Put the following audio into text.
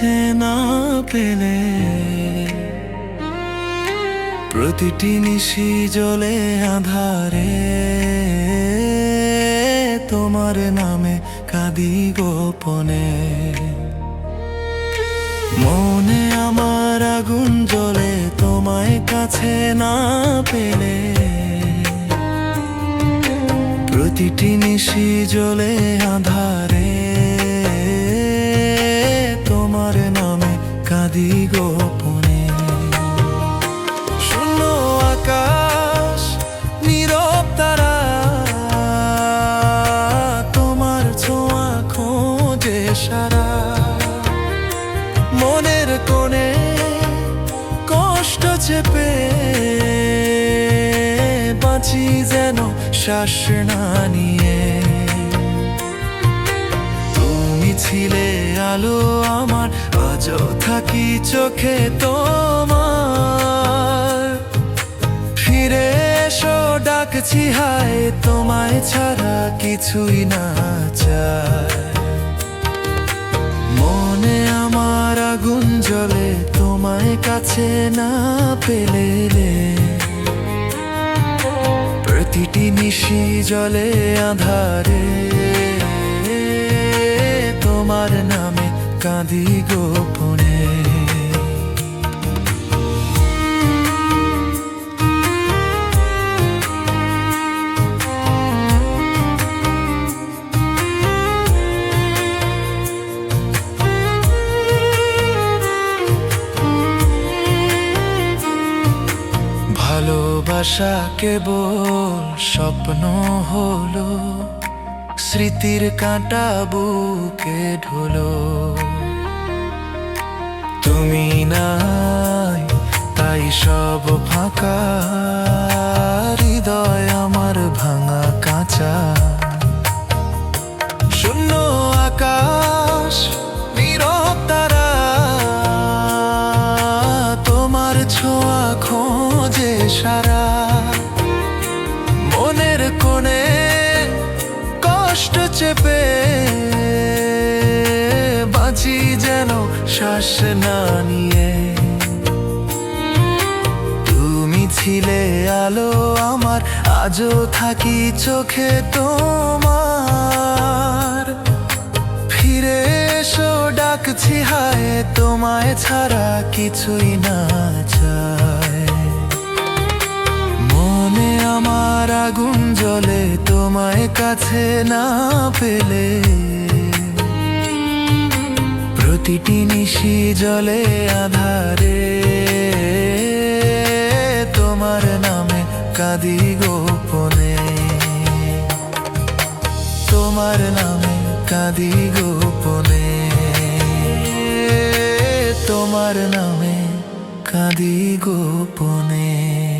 কাছে না পেলে প্রতিটি নিশি জলে আধারে তোমার নামে কাঁদি গোপনে। মনে আমার আগুন জ্বলে তোমায় কাছে না পেলে প্রতিটি নিশি জলে আধারে কাঁদি গোপনে। শূন্য আকাশ, নীরব তোমার ছোঁয়া খোঁজে সারা। মনের কোণে কষ্ট চেপে বাঁচি যেন শ্বাস নিয়ে। ছিলে আলো আমার, আজও থাকি চোখে তোমার। ফিরে এসো, ডাকছি, হায়, তোমায় ছাড়া কিছুই না মনে আমার আগুন জলে তোমায় কাছে না পেলে প্রতিটি নিশি জলে আধারে। তোমার নামে কাঁদি গোপনে। ভালোবাসা কেবল স্বপ্ন হলো। স্মৃতির কাঁটা বুকে ঢোলো। তুমি নাই, তাই সব ফাঁকা। হৃদয় আমার ভাঙা কাঁচা। শূন্য আকাশ, নীরব তারা। তোমার ছোঁয়া খোঁজে সারা। চেপে বাঁচি যেন শ্বাস না নিয়ে। তুমি ছিলে আলো আমার, আজও থাকি চোখে তোমার। ফিরে এসো, ডাকছি, হায়, তোমায় ছাড়া কিছুই না চায় আমার আগুন জ্বলে, তোমায় কাছে না পেলে। প্রতিটি নিশি জলে আধারে, তোমার নামে কাঁদি গোপনে। তোমার নামে কাঁদি গোপনে। তোমার নামে কাঁদি গোপনে।